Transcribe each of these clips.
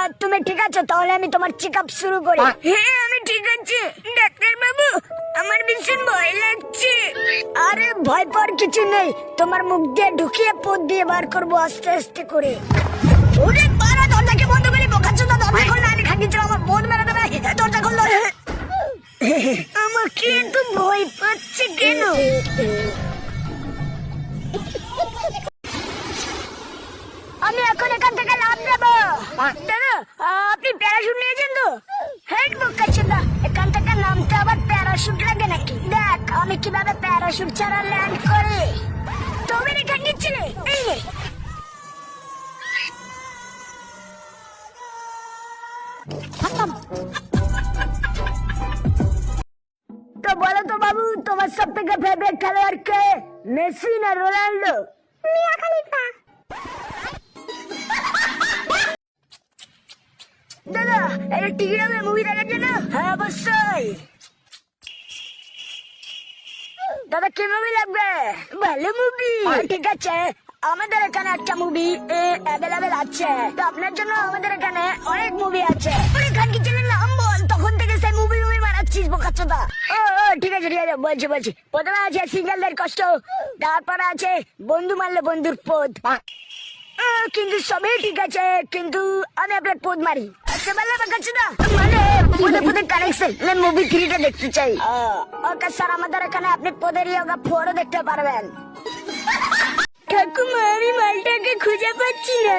আর তুমি ঠিক আছো? তাহলে আমি তোমার চেক আপ শুরু করি। হ্যাঁ আমি ঠিক আছি। ডাক্তার বাবু আমার ভীষণ ভয় লাগছে। আরে ভয় পাওয়ার কিছু নেই। তোমার মুখ দিয়ে ঢুকিয়ে পথ দিয়ে বার করব আস্তে আস্তে করে। ওরে বারা দরজাকে বন্ধ করে। বোকাচ্ছ না দরজা খুললে আমি খাকিয়েছি আমার বোন মেরে দেবে। দরজা খুললো। আমাকে এত ভয় পাচ্ছে কেন? আমি এখন এখান থেকে লাভ নেব আপনি প্যারাশুট নিয়েছেন তো? হেড বোকাচ্ছেন না এখান থেকে নামতে আবার প্যারাশুট লাগে নাকি? দেখ, আমি কীভাবে প্যারাশুট ছাড়া ল্যান্ড করি? তুমি রেখে নিচ্ছিলে এই নে। তো বলো তো বাবু, তোমার সব থেকে ফেভারিট খেলোয়াড় কে? মেসি না রোনাল্ডো? দাদা টিকিট হবে মুভি দেখার জন্য? হ্যাঁ অবশ্যই। দাদা কি মুভি লাগবে? ভালো মুভি ঠিক আছে আমাদের এখানে একটা মুভি অ্যাভেলেবেল আছে। তো আপনার জন্য আমাদের এখানে অনেক মুভি আছে। অনেক খান কি চ্যানেল নাম বল তখন থেকে সেই মুভি মুভি বানাচ্ছিস বোকাচ্চোদা। ও ঠিক আছে ঠিক আছে বলছি বলছি। প্রথমে আছে সিঙ্গেলদের কষ্ট তারপরে আছে বন্ধু মারলে বন্ধুর পদ। কিন্তু সবই ঠিক আছে কিন্তু আমি আপনার পদ মারি। না? মানে পদে পদে কানেকশন আমি মুভি থ্রিটা দেখতে চাই। ওকে স্যার আমাদের এখানে আপনি পদের ইয়োগা ফোরও দেখতে পারবেন। ঠাকুমা আমি মালটাকে খুঁজে পাচ্ছি না।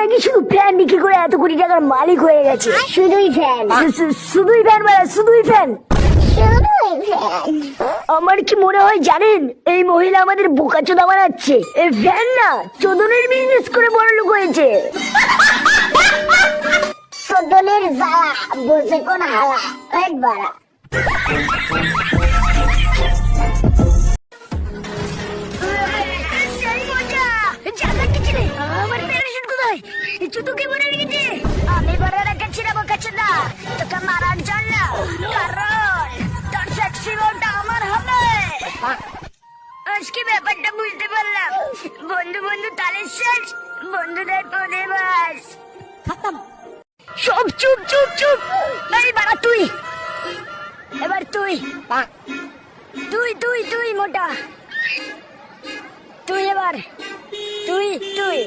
নাকি শুধু ফ্যান বিক্রি করে এত কোটি টাকার মালিক হয়ে গেছে? শুধুই ফ্যান শুধুই ফ্যান মানে শুধুই ফ্যান আমার কি মনে হয় জানেন? এই মহিলা আমাদের বোকা চোদা বানাচ্ছে। এই ফ্যান না চোদনের বিজনেস করে বড় লোক হয়েছে। সদনের জ্বালা বুঝে কোন হালা। কোথায় জুতো কে মনে রেখেছে? আমি বড় রেখেছি না। তোকে মারার জন্য। কারণ তোর সেক্সি বউটা আমার হবে। আজকে ব্যাপারটা বুঝতে পারলাম। বন্ধু বন্ধু তালের শেষ। বন্ধুদের পদে বাস। সব চুপ চুপ চুপ। এই বাড়া তুই। এবার তুই। তুই তুই তুই মোটা। তুই এবার। তুই তুই।